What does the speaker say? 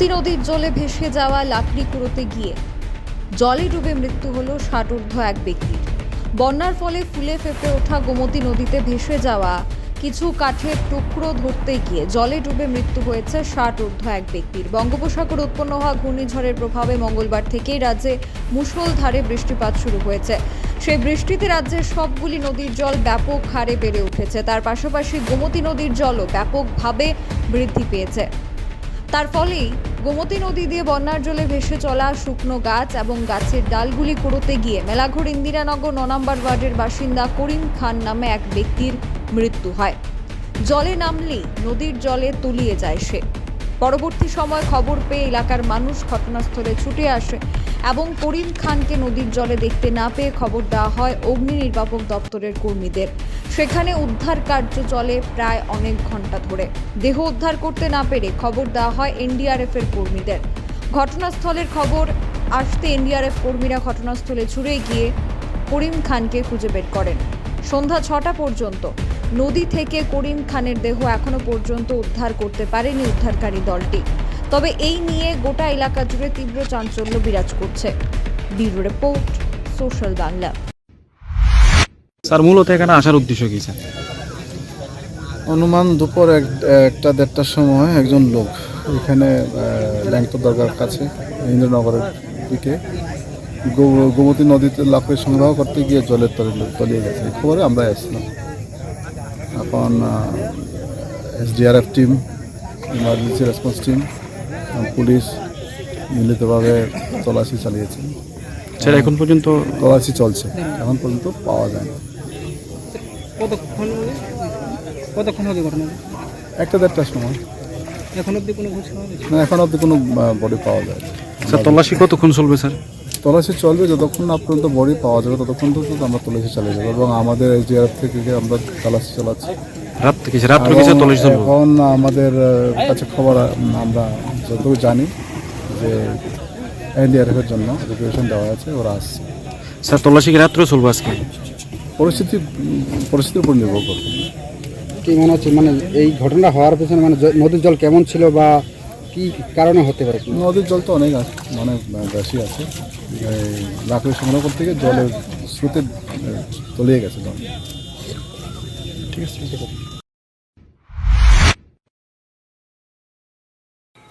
গোমতী নদীর জলে ভেসে যাওয়া লাকড়ি কুড়োতে গিয়ে জলে ডুবে মৃত্যু হলো ষাটোর্ধ এক ব্যক্তির। বন্যার ফলে ফুলে ফেঁপে ওঠা গোমতী নদীতে ভেসে যাওয়া কিছু কাঠের টুকরো ধরতে গিয়ে জলে ডুবে মৃত্যু হয়েছে ষাট ঊর্ধ্ব এক ব্যক্তির। বঙ্গোপসাগর উৎপন্ন হওয়া ঘূর্ণিঝড়ের প্রভাবে মঙ্গলবার থেকেই রাজ্যে মুষলধারে বৃষ্টিপাত শুরু হয়েছে। সেই বৃষ্টিতে রাজ্যের সবগুলি নদীর জল ব্যাপক হারে বেড়ে উঠেছে। তার পাশাপাশি গোমতী নদীর জলও ব্যাপকভাবে বৃদ্ধি পেয়েছে। তার ফলেই গোমতী নদী দিয়ে বন্যার জলে ভেসে চলা শুকনো গাছ এবং গাছের ডালগুলি কুড়োতে গিয়ে মেলাঘর ইন্দিরানগর ন নম্বর ওয়ার্ডের বাসিন্দা করিম খান নামে এক ব্যক্তির মৃত্যু হয়। জলে নামলেই নদীর জলে তলিয়ে যায় সে। পরবর্তী সময় খবর পেয়ে এলাকার মানুষ ঘটনাস্থলে ছুটে আসে। এবং করিম খানকে নদীর জলে দেখতে না পেয়ে খবর দেওয়া হয় অগ্নি নির্বাপক দপ্তরের কর্মীদের। সেখানে উদ্ধার কার্য চলে প্রায় অনেক ঘণ্টা ধরে। দেহ উদ্ধার করতে না পেরে খবর দেওয়া হয় এনডিআরএফ এর কর্মীদের। ঘটনাস্থলের খবর, আসতে এনডিআরএফ কর্মীরা ঘটনাস্থলে ছুড়ে গিয়ে করিম খানকে খুঁজে বের করেন। সন্ধ্যা ছটা পর্যন্ত নদী থেকে করিম খানের দেহ এখনও পর্যন্ত উদ্ধার করতে পারেনি উদ্ধারকারী দলটি। তবে এই নিয়ে গোটা এলাকা জুড়ে তীব্র চাঞ্চল্য বিরাজ করছে। Bureau report social Bangla. Sir মূলত এখানে আসার উদ্দেশ্য কি স্যার? অনুমান দুপুর এক একটা দেড়টার সময় একজন লোক এখানে ল্যাংটো দরগার কাছে ইন্দ্রনগরের দিকে গো- গোমতী নদীতে লাকড়ি সংগ্রহ করতে গিয়ে জলের তলে তলিয়ে গেছে। এই খবরে আমরা এসেছিলাম। এখন SDRF team emergency response team police মিলিতভাবে তল্লাশি চালিয়েছে। স্যার এখন পর্যন্ত তল্লাশি চলছে। এখন পর্যন্ত পাওয়া যায় না কতক্ষণ কতক্ষণ হবে ঘটনা? একটা দেড়টার সময়। এখন অবধি কোনো না এখন অব্দি কোনো বডি পাওয়া যায় স্যার তল্লাশি কতক্ষণ চলবে স্যার? তল্লাশি চলবে যতক্ষণ না পর্যন্ত বডি পাওয়া যাবে ততক্ষণ পর্যন্ত আমরা তল্লাশি চালিয়ে যাব এবং আমাদের এই এসডিআরএফ থেকে আমরা তল্লাশি চালাচ্ছি। রাত থেকে রাত্র কি স্যার এবং তল্লাশি এখন আমাদের কাছে খবর আমরা যতটুকু জানি যে এনডিআরএফ এর জন্য রিকুয়েশন দেওয়া আছে ওরা আসছে। স্যার তল্লাশি কি রাত্রেও চলবে আজকে? পরিস্থিতি পরিস্থিতির উপর নির্ভর করবে। কি মনে হচ্ছে? মানে এই ঘটনা হওয়ার পেছনে মানে নদীর জল কেমন ছিল বা কি কারণে হতে পারে? নদীর জল তো অনেক আছে অনেক বেশি আছে। এই লাকড়ি সংগ্রহ করতে গিয়ে জলের স্রোতে তলিয়ে গেছে জল।